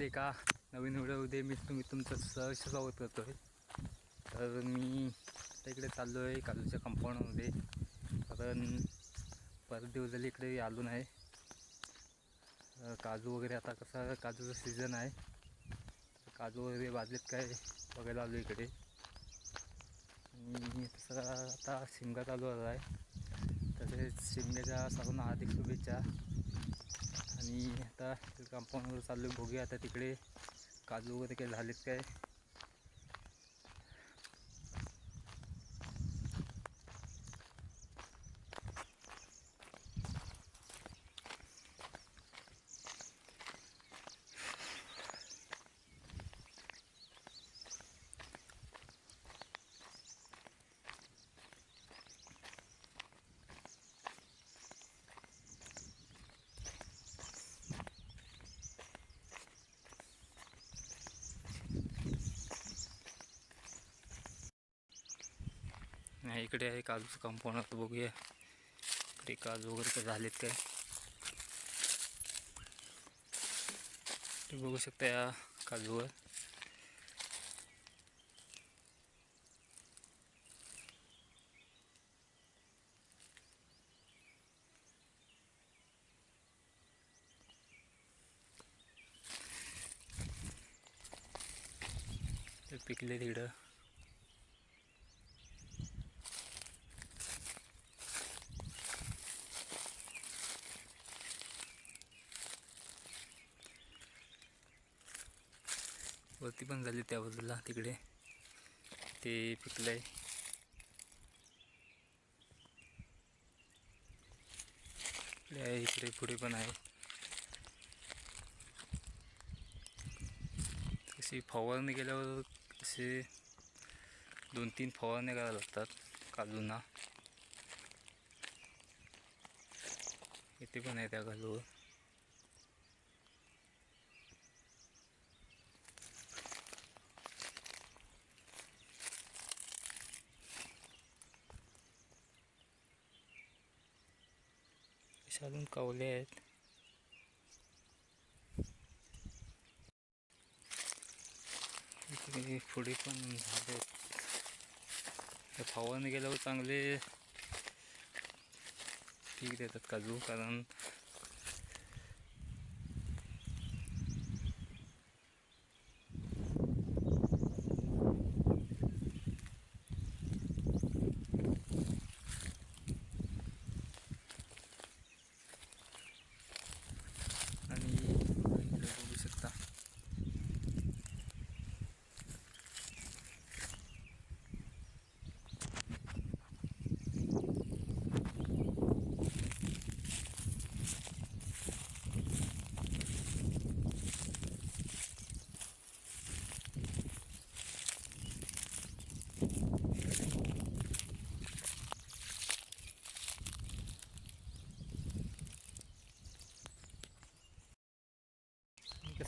नमस्कार का? नवीन एका नवीन व्हिडिओमध्ये मी तुम्ही तुमचं सहर्ष स्वागत करतो आहे तर मी आता इकडे चाललो आहे काजूच्या कंपाऊंडमध्ये कारण परत दिवस झाले इकडे आलो नाही. काजू वगैरे आता कसा काजूचा सीझन आहे. काजू वगैरे बाजलेत काय बघायला आलो इकडे. आणि तसं आता शिमगा चालू झाला आहे तसेच शिमग्याच्या सर्वांना हार्दिक शुभेच्छा. आणि आता कंपाऊंडवर चाललो बघूया आता तिकडे काजू वगैरे काही झालेत काय. नाही इकडे आहे काजूचं कंपाऊंड आता बघूया. इकडे काजू वगैरे काय झालेत काय? बघू शकता या काजूवर. पिकले तिकडं वरती पण झाली त्या बाजूला तिकडे. ते पिकलं इकडे आहे इकडे पुढे पण आहे. तशी फवारणी केल्यावर असे दोन तीन फवारण्या करायला लागतात काजूंना इथे पण आहे त्या काजूवर अशा अजून कवले आहेत. इकडे पुढे पण झाले. ते फवारणी गेल्यावर चांगले. पीक देतात काजू कारण आणि इकडे बघू शकता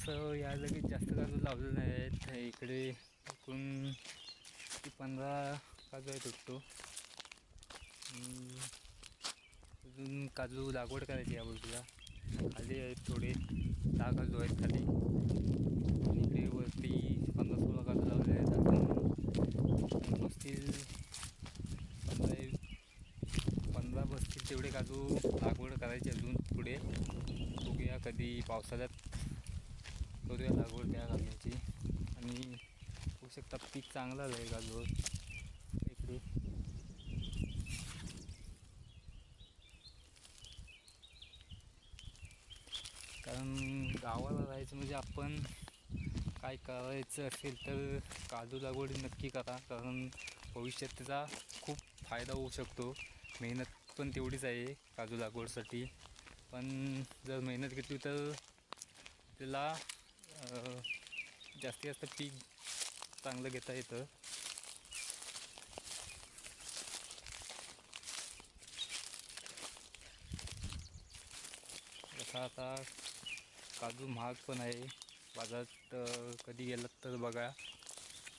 असं या लगेच जास्त काजू लावलेलं नाही आहेत इकडे एकूण किती पंधरा काजू आहेत उठतो. अजून काजू लागवड करायची या बाजूला खाली आहेत थोडे. दहा काजू आहेत खाली. आणि इकडे वरती पंधरा सोळा काजू लावले आहेत. अजून बसतील पंधरा पंधरा बसतील तेवढे काजू लागवड करायची अजून पुढे. बघूया कधी पावसाळ्यात करूया लागवड त्या काजूची आणि होऊ शकता पीक चांगलं आहे काजूवर इकडे. कारण गावाला राहायचं म्हणजे आपण काय करायचं असेल तर काजू लागवड नक्की करा. कारण भविष्यात त्याचा खूप फायदा होऊ शकतो. मेहनत पण तेवढीच आहे काजू लागवडसाठी. पण जर मेहनत घेतली तर त्याला जास्तीत जास्त पीक चांगलं घेता येतं. जसं आता काजू महाग पण आहे. बाजारात कधी गेलात तर बघा.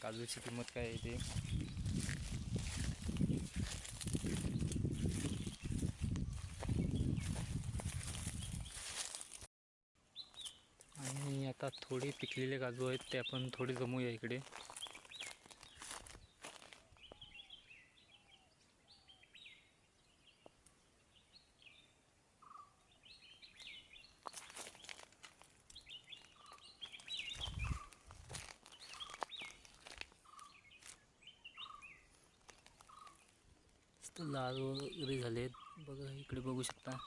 काजूची किंमत काय आहे ते आणि आता थोडे पिकलेले काजू आहेत ते आपण थोडे जमवूया इकडे. लाल वगैरे झालेत. बघा इकडे बघू शकता.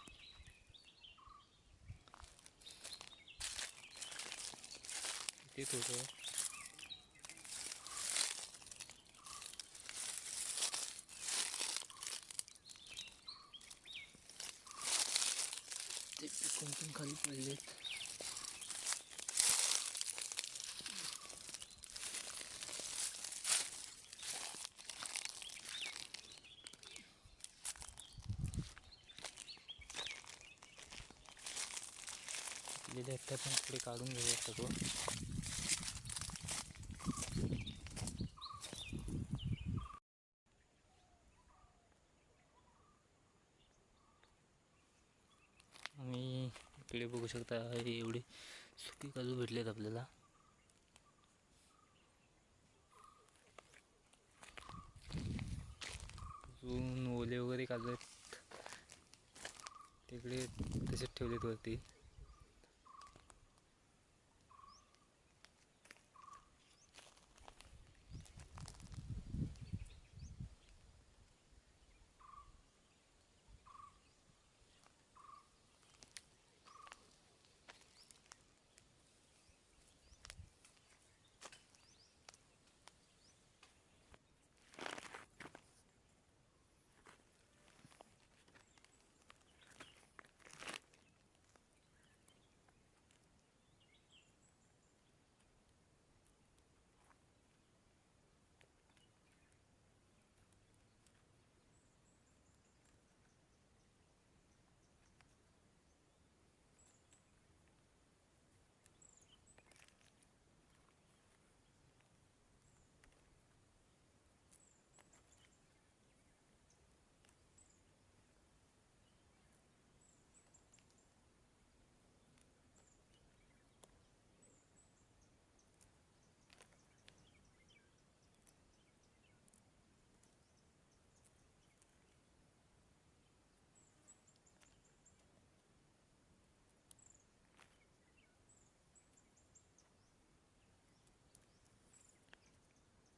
ते थोडं ते पण खाली पडलेत. पण थोडे काढून घेऊया सगळं आणि हे बघू शकता हे एवढे सुकी काजू भेटलेत आपल्याला. अजून ओले वगैरे काजू आहेत. तिकडे तसेच ठेवलेत वरती.